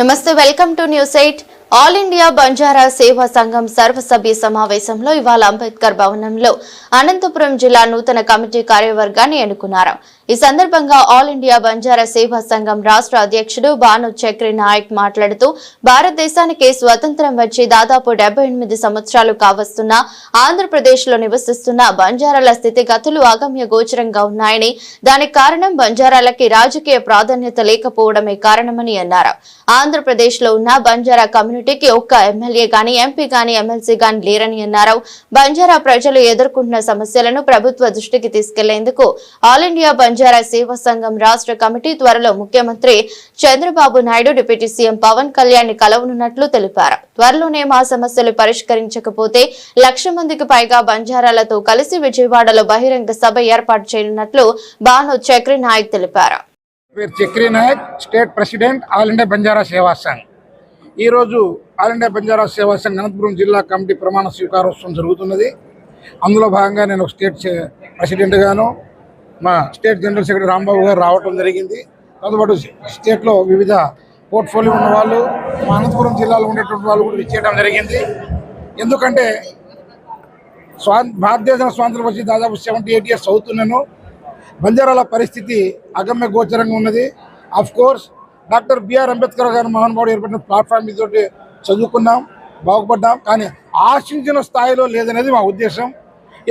నమస్తే welcome to news eight. All India Banjara Seva Sangham సర్వసభ్య సమావేశంలో ఇవాళ అంబేద్కర్ భవనంలో అనంతపురం జిల్లా నూతన కమిటీ కార్యవర్గాన్ని ఎన్నుకున్నారు. ఈ సందర్భంగా ఆల్ ఇండియా బంజారా సేవా సంఘం రాష్ట్ర అధ్యక్షుడు భాను చక్రి నాయక్ మాట్లాడుతూ భారతదేశానికి స్వతంత్రం వచ్చి దాదాపు డెబ్బై ఎనిమిది సంవత్సరాలు కావస్తున్న ఆంధ్రప్రదేశ్లో నివసిస్తున్న బంజారాల స్థితిగతులు అగమ్య గోచరంగా ఉన్నాయని దానికి కారణం బంజారాలకి రాజకీయ ప్రాధాన్యత లేకపోవడమే కారణమని అన్నారు. ఆంధ్రప్రదేశ్లో ఉన్న బంజారా కమ్యూనిటీ కమ్యూనిటీకి ఒక్క ఎమ్మెల్యే గాని ఎంపీ గాని ఎమ్మెల్సీ గాని లేరని అన్నారు. బంజారా ప్రజలు ఎదుర్కొంటున్న సమస్యలను ప్రభుత్వ దృష్టికి తీసుకెళ్ళేందుకు ఆల్ ఇండియా బంజారా సేవా సంఘం రాష్ట్ర కమిటీ త్వరలో ముఖ్యమంత్రి చంద్రబాబు నాయుడు డిప్యూటీ సీఎం పవన్ కళ్యాణ్ కలవనున్నట్లు తెలిపారు. త్వరలోనే మా సమస్యలు పరిష్కరించకపోతే లక్ష మందికి పైగా బంజారాలతో కలిసి విజయవాడలో బహిరంగ సభ ఏర్పాటు చేయనున్నట్లు బాను చక్రి నాయక్ తెలిపారు Chakri Naik state president all India Banjara Seva Sangh. ఈరోజు ఆల్ ఇండియా బంజారా సేవా సంఘ అనంతపురం జిల్లా కమిటీ ప్రమాణ స్వీకారోత్సవం జరుగుతున్నది. అందులో భాగంగా నేను ఒక స్టేట్ ప్రెసిడెంట్గాను మా స్టేట్ జనరల్ సెక్రటరీ రాంబాబు గారు రావటం జరిగింది. దాంతోపాటు స్టేట్లో వివిధ పోర్ట్ఫోలియో ఉన్న వాళ్ళు మా అనంతపురం జిల్లాలో ఉండేటువంటి వాళ్ళు కూడా విచ్చేయడం జరిగింది. ఎందుకంటే స్వా భారతదేశం స్వాతంత్రం వచ్చి దాదాపు సెవెంటీ ఎయిట్ ఇయర్స్ అవుతున్నాను. బంజారాల పరిస్థితి అగమ్య గోచరంగా ఉన్నది. Of course doctor BR Ambedkar garu మహానుభావుడు ఏర్పడిన ప్లాట్ఫామ్ తోటి చదువుకున్నాం బాగుపడ్డాం. కానీ ఆశించిన స్థాయిలో లేదనేది మా ఉద్దేశం.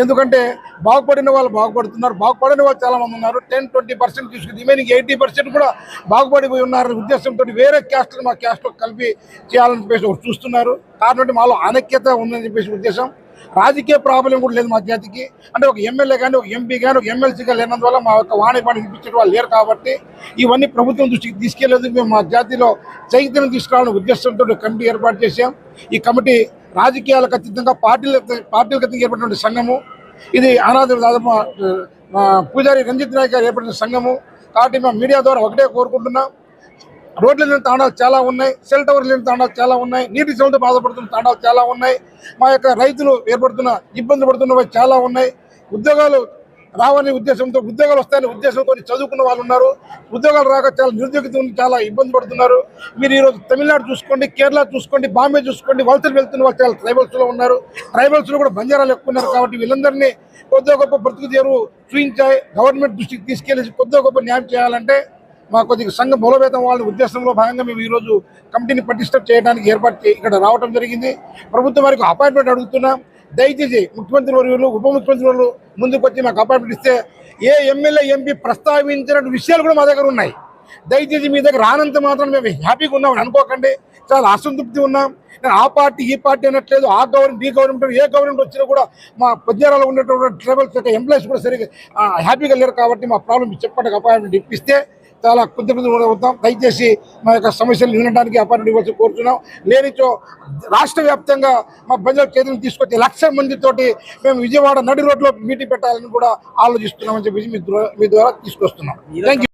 ఎందుకంటే బాగుపడిన వాళ్ళు బాగుపడుతున్నారు. బాగుపడిన వాళ్ళు చాలామంది ఉన్నారు. టెన్ ట్వంటీ పర్సెంట్ తీసుకుని రిమైనింగ్ ఎయిటీ పర్సెంట్ కూడా బాగుపడిపోయి ఉన్నారు ఉద్దేశంతో వేరే క్యాస్ట్లు మా క్యాస్ట్లో కలిపి చేయాలని చెప్పేసి చూస్తున్నారు. కాబట్టి మాలో అనైక్యత ఉందని చెప్పేసి ఉద్దేశం. రాజకీయ ప్రాబ్లం కూడా లేదు మా జాతికి. అంటే ఒక ఎమ్మెల్యే కానీ ఒక ఎంపీ కానీ ఒక ఎమ్మెల్సీ కానీ లేనందువల్ల మా యొక్క వాణిపాణి వినిపించే వాళ్ళు లేరు కాబట్టి ఇవన్నీ ప్రభుత్వం దృష్టికి తీసుకెళ్ళేదు. మేము మా జాతిలో చైతన్యం తీసుకురావాలని ఉద్దేశంతో కమిటీ ఏర్పాటు చేశాం. ఈ కమిటీ రాజకీయాలకు అతీతంగా పార్టీల పార్టీలకు అతీతంగా ఏర్పడిన సంఘము. ఇది అనాథ దాదాపు పూజారి రంజిత్ నాయక్ గారు ఏర్పడిన సంఘము. కాబట్టి మేము మీడియా ద్వారా ఒకటే కోరుకుంటున్నాం. రోడ్లు లేని తాండాలు చాలా ఉన్నాయి సెల్ టవర్ లేని తాండాలు చాలా ఉన్నాయి నీటి సమస్యతో బాధపడుతున్న తాండాలు చాలా ఉన్నాయి మా యొక్క రైతులు ఏర్పడుతున్న ఇబ్బంది పడుతున్నవి చాలా ఉన్నాయి. ఉద్యోగాలు రావని ఉద్దేశంతో ఉద్యోగాలు వస్తాయని ఉద్దేశంతో చదువుకున్న వాళ్ళు ఉన్నారు. ఉద్యోగాలు రాక చాలా నిరుద్యోగిత ఉంది, చాలా ఇబ్బంది పడుతున్నారు. మీరు ఈరోజు తమిళనాడు చూసుకోండి కేరళ చూసుకోండి బాంబే చూసుకోండి వలసలు వెళ్తున్న వాళ్ళు చాలా ట్రైబల్స్లో ఉన్నారు. ట్రైబల్స్లో కూడా బంజారాలు ఎక్కువ ఉన్నారు కాబట్టి వీళ్ళందరినీ కొద్దిగా గొప్ప బ్రతుకు తీరు చూపించాయి గవర్నమెంట్ దృష్టికి తీసుకెళ్ళి కొద్దిగా గొప్ప న్యాయం చేయాలంటే మా కొద్దిగా సంఘ బలోపేతం వాళ్ళ ఉద్దేశంలో భాగంగా మేము ఈరోజు కమిటీని పటిష్ట చేయడానికి ఏర్పాటు ఇక్కడ రావడం జరిగింది. ప్రభుత్వం వారికి అపాయింట్మెంట్ అడుగుతున్నాం. దయచేసి ముఖ్యమంత్రి వర్యులు ఉప ముఖ్యమంత్రి వర్యులు ముందుకు వచ్చి మాకు అపాయింట్మెంట్ ఇస్తే ఏ ఎమ్మెల్యే ఎంపీ ప్రస్తావించిన విషయాలు కూడా మా దగ్గర ఉన్నాయి. దయచేసి మీ దగ్గర రానంత మాత్రం మేము హ్యాపీగా ఉన్నామని అనుకోకండి. చాలా అసంతృప్తి ఉన్నాం. నేను ఆ పార్టీ ఈ పార్టీ అనట్లేదు. ఆ గవర్నమెంట్ ఈ గవర్నమెంట్ ఏ గవర్నమెంట్ వచ్చినా కూడా మా పద్యాలలో ఉన్నటువంటి ట్రైబల్స్ యొక్క ఎంప్లాయీస్ కూడా సరిగ్గా హ్యాపీగా లేరు కాబట్టి మా ప్రాబ్లం చెప్పడానికి అపాయింట్మెంట్ ఇప్పిస్తే చాలా కృతజ్ఞతలు కూడా అవుతాం దయచేసి మా యొక్క సమస్యలు వినడానికి అపాయింట్మెంట్ ఇవ్వాల్సి కోరుతున్నాం లేనిచో రాష్ట్ర వ్యాప్తంగా మా బంజారు చేతులను తీసుకొచ్చి లక్ష మందితోటి మేము విజయవాడ నడి రోడ్లో మీటింగ్ పెట్టాలని కూడా ఆలోచిస్తున్నామని చెప్పేసి మీ ద్వారా మీ ద్వారా తీసుకొస్తున్నాం. థ్యాంక్